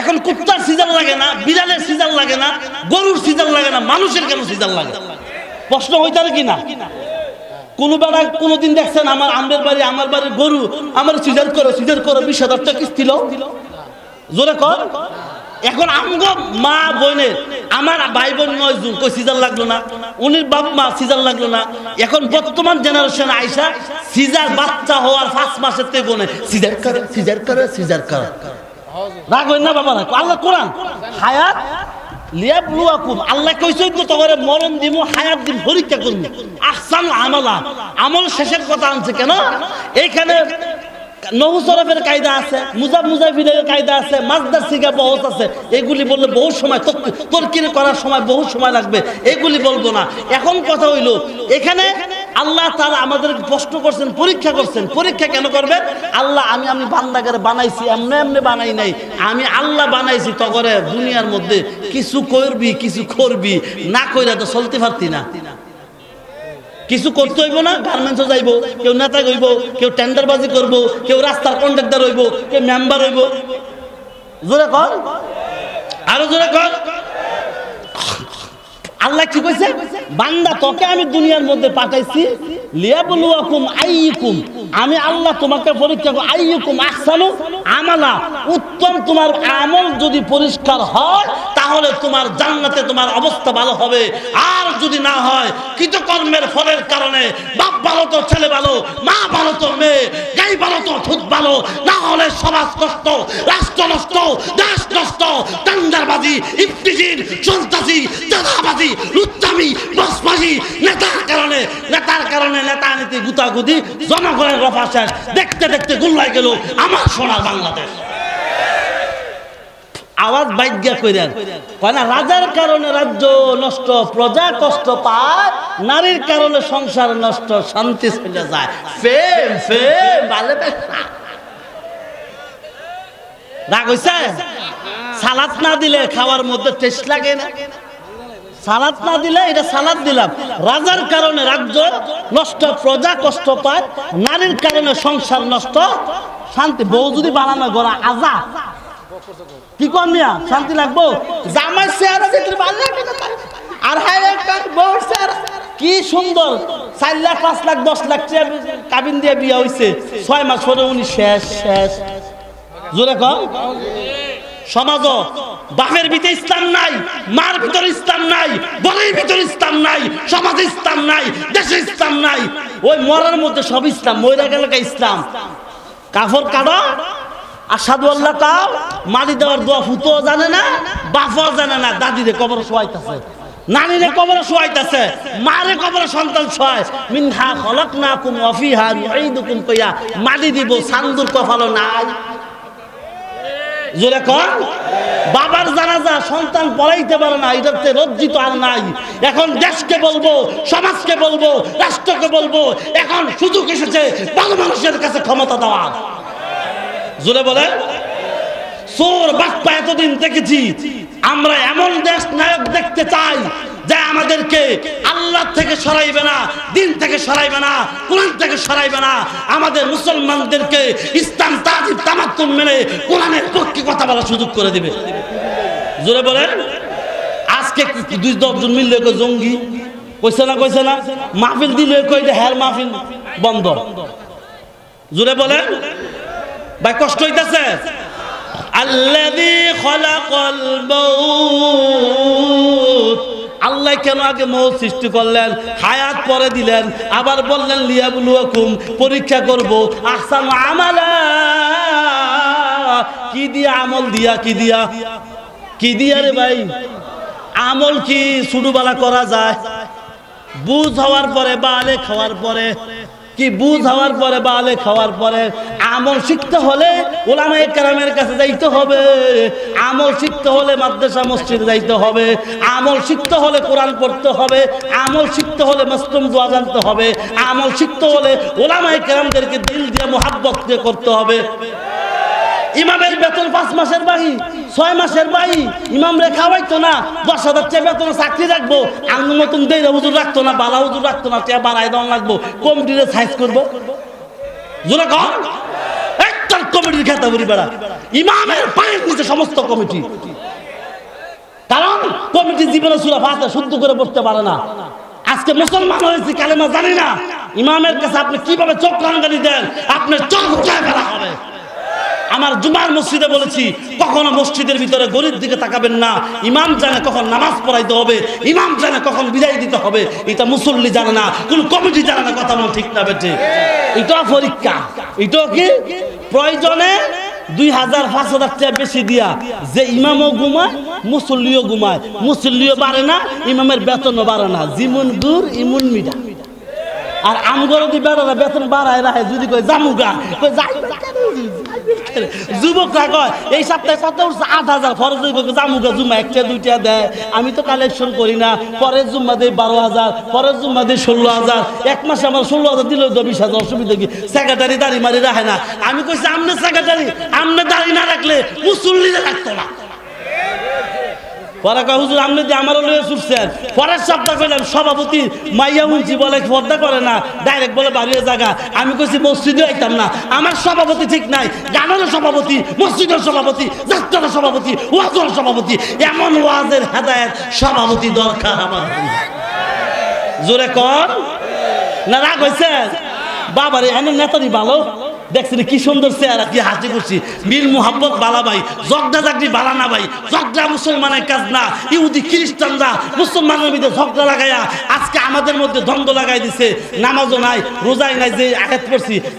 এখন কুত্তার সিজন লাগে না, বিড়ালের সিজন লাগে না, গরুর সিজন লাগে না, মানুষের কেন সিজন লাগে? প্রশ্ন হইতারে কি না? কোন বেড়া কোনোদিন দেখছেন আমার আমের বাড়ি, আমার বাড়ির গরু, আমার সিজার করে সিজার করে বিশ হাজার টাকা কিস্তি জোরে কর। এখন আমগো মা বোনের, আমার ভাই বোন নয় জন, কই সিজার লাগল না? উনির বাপ মা সিজার লাগল না? এখন বর্তমান জেনারেশন আইসা সিজার বাচ্চা হওয়ার পাঁচ মাসের থেকে গোনে সিজার করে সিজার করে সিজার করে। হইন না বাবা রাগ? আল্লাহ কোরআন। হায়াত লিয়াবলুয়াকুম আল্লাহ কইছেন তো তোমারে মরণ দিমু, হায়াত দিম, পরীক্ষা করব আহসান আমালা। আমল শেষের কথা আনছে কেন? এইখানে নহু সরফের কায়দা আছে, মুজাব মুজাফিরের কায়দা আছে মাজদার সিগা বহুত আছে। এগুলি বললে বহু সময় তর্কির করার সময় বহু সময় লাগবে। এগুলি বলব না। এখন কথা হইল, এখানে আল্লাহ তারা আমাদের প্রশ্ন করছেন, পরীক্ষা করছেন। পরীক্ষা কেন করবেন আল্লাহ, আমি আমি বান্দাগারে বানাইছি, এমনি এমনি বানাই নাই। আমি আল্লাহ বানাইছি তগরে দুনিয়ার মধ্যে কিছু করবি কিছু করবি, না কইরা তো চলতে পারতি না। কিছু করতে হইব না গার্মেন্টসও যাইব, কেউ নেতা হইব, কেউ টেন্ডারবাজি করব, কেউ রাস্তার কন্ট্রাক্টর হইব, কেউ মেম্বার হইব। জোরে কর আরও জোরে কর আল্লাহ কি কইছে? বান্দা, তোকে আমি দুনিয়ার মধ্যে পাঠাইছি, লিয়াবলুয়াকুম আইয়ুকুম। আমি আল্লাহ তোমাকে পরীক্ষা করব আইয়ুকুম আহসানু আমালা। উত্তম তোমার আমল যদি পরিষ্কার হয় তাহলে তোমার জান্নাতে তোমার অবস্থা ভালো হবে। আর যদি না হয়, কৃতকর্মের ফলের কারণে বাপ ভালো তো, ছেলে ভালো, মা ভালো তো, মেয়ে, গাই ভালো তো খুদ ভালো, না হলে সমাজ নষ্ট, রাষ্ট্র নষ্ট, দেশ নষ্ট, দাঙ্গারবাজি, ইফতিজির সন্ত্রাসী দাদাবাজি লুচ্চামি বসবাজি নেতার কারণে নেতার কারণে নেতা নীতি গুতাগুতি, জনগণের রফা শেষ। দেখতে দেখতে গুল্লাই গেল আমার সোনার বাংলাদেশ। আওয়াজ বাইজ্ঞা কইরেন। কয় না, রাজার কারণে রাজ্য নষ্ট, প্রজা কষ্ট পায়, নারীর কারণে সংসার নষ্ট, শান্তি চলে যায়। ফেম ফেম ভালো রাগ হইছে? সালাদ না দিলে খাওয়ার মধ্যে টেস্ট লাগে না। সালাদ না দিলে এটা সালাদ দিলাম। রাজার কারণে রাজ্য নষ্ট, প্রজা কষ্ট পায়, নারীর কারণে সংসার নষ্ট, শান্তি। বউ যদি বানানো গড়া আজা কি কর মিয়া? শান্তি লাগবো? জামাই চেহারা দেখলে ভালো তার। আর হাই একটা বউর চেহারা। কি সুন্দর, চার লাখ, পাঁচ লাখ, দশ লাখ কাবিন দিয়ে বিয়া হইছে। ছয় মাস পরে উনি শেষ শেষ। জোরে কম সমাজ, বাপের ভিতরে ইসলাম নাই, মার ভিতরে ইসলাম নাই বরের ভিতরে ইসলাম নাই, সমাজে ইসলাম নাই, দেশে ইসলাম নাই। ওই মরার মধ্যে সব ইসলাম মরে গেল ইসলাম। কাফর কাটো আর সাধু আল্লাহ কাও মালি দেওয়ার দোয়া ফুতো জানে না বাপও জানে না, দাদিরে কবর শোয়াইতেছে, নানিরে কবরে শোয়াইতেছে, মারে কবরে সন্তান শোয়ায়। মিনহা খলক না কুম অফিহা নুঈদুকুম কইয়া, মালি দিব, সান্দুর কফালো নাই। জোরে কর বাবার জানাজা সন্তান পড়াইতে পারে না এটাতে লজ্জিত আর নাই। এখন দেশকে বলব, সমাজকে বলব, রাষ্ট্রকে বলব, এখন সুযোগ এসেছে ভালো মানুষের কাছে ক্ষমতা দেওয়া জোরে বলে চোর বাপ্পা এতদিন দেখেছি, আমরা এমন দেশ নায়ক দেখতে চাই যে আমাদেরকে আল্লাহ থেকে সরাইবে না, দিন থেকে সরাইবে না, কোরআন থেকে সরাইবে না। আমাদের মুসলমানদেরকে ইসলাম তাজিব তামাত্তুম মেনে কোরআনের পক্ষে কথা বলার সুযোগ করে দিবে। জোরে বলেন। আজকে দুই দশজন মিললে জঙ্গি? কইছে না কইছে না? মাহফিল দিলে কই যে হ্যার মাহফিল বন্ধ। জোরে বলেন। ভাই, কষ্ট হইতাছে? আল্লাহ কেন আগে মৌত সৃষ্টি করলেন? হায়াত পরে দিলেন। আবার বললেন, লিয়াবুলুয়াকুম, পরীক্ষা করব। আহসান আমালা। কি দিয়া আমল দিয়া, কি দিয়া? কি দিয়া রে ভাই? আমল কি ছোটবেলা করা যায়? বুঝ হওয়ার পরে বা আলে খাওয়ার পরে। কি বুঝ হওয়ার পরে বা আলে খাওয়ার পরে? আমল শিখতে হলে ওলামায়ে কারামের কাছে যাইতে হবে। আমল শিখতে হলে মাদ্রাসা, মসজিদে যাইতে হবে। আমল শিখতে হলে কোরআন পড়তে হবে। আমল শিখতে হলে মস্তম দোয়া জানতে হবে। আমল শিখতে হলে ওলামায়ে কারামদেরকে দিল দিয়ে, মোহাব্বত দিয়ে করতে হবে। ইমামের বেতন পাঁচ মাসের বাহি, ছয় মাসের বাহি, ইমাম রে খাওয়াইতো না, দশ হাজার টাকা বেতন চাকরি রাখব আঙ্গুর মতন দেই হুজুর রাখতো না, বালা হুজুর রাখতো না চেয়ে বাড়াই দেওয়া লাগবো, কমিটিরে সাইজ করব। জোরে কর একটার কমিটির খেতা বুড়ি বেড়া। ইমামের পায়ের নিচে সমস্ত কমিটি। কারণ কমিটি জীবনে সুরা ফাতে শুদ্ধ করে বসতে পারে না। আজকে মুসলমান হয়েছি, কালেমা জানি না। ইমামের কাছে আপনি কীভাবে চোখ চক্রাঙ্গানি দেন? আপনার চোখ হবে। আমার জুমার মসজিদে বলেছি, কখনো মসজিদের ভিতরে গরিব দিকে তাকাবেন না। ইমাম জানে কখন নামাজ পড়াইতে হবে, ইমাম জানে কখন বিদায় দিতে হবে। এটা মুসল্লি জানে না, কোন কমিটি জানে না, কথা আমার ঠিক না বেঠে। এটা পরীক্ষা। এটা কি? প্রয়োজনে দুই হাজার পাঁচ হাজার টাকা বেশি দিয়া যে ইমামও ঘুমায়, মুসল্লিও ঘুমায়। মুসল্লিও বাড়ে না, ইমামের বেতনও বাড়ে না। জিমুন দূর, ইমুন মিডা। আর আমগর দি বেড়ারা বেতন বাড়ায় রাখে, যদি কই জামুগা কই যাই যুবকরা কয়, এই সপ্তাহে কত উঠছে? হাজার। ফরজ জামুকা জুম্মা একটা, দুইটা দেয়। আমি তো কালেকশন করি না। পরের জুম্মা দেয় বারো হাজার, পরের জুম্মা দেয় ষোলো হাজার। এক মাসে আমার ষোলো হাজার দিল বিশ হাজার অসুবিধা কি? সেক্রেটারি দাঁড়ি মারি রাখে না। আমি কইছি, আমনে সেক্রেটারি আমনে দাঁড়ি না রাখলে মুসল্লিরা রাখতো না। পরে সপ্তাহ সভাপতি, মাইয়া বলে না, ডাইরেক্ট বলে জায়গা। আমি না। আমার সভাপতি ঠিক নাই, গানেরও সভাপতি মসজিদের সভাপতি যাত্রার সভাপতি ওয়াজের সভাপতি। এমন ওয়াজের হেদায়েত সভাপতি দরকার আমার জোরে কর। না রাগ হয়েছে বাবারে, এনে নেতারি ভালো। দেখছি কি সুন্দর চেহারা, কি হাসি করছি মিল মোহাম্মদ বালা ভাই, জগদা চাকরি বালা না ভাই, জগদা মুসলমানের কাজ না, ইহুদি খ্রিস্টানরা মুসলমানের মধ্যে ঝগড়া লাগাইয়া আজকে আমাদের মধ্যে দ্বন্দ্ব লাগাই দিছে, নামাজও নাই, রোজাই নাই, যে আঘাত করছি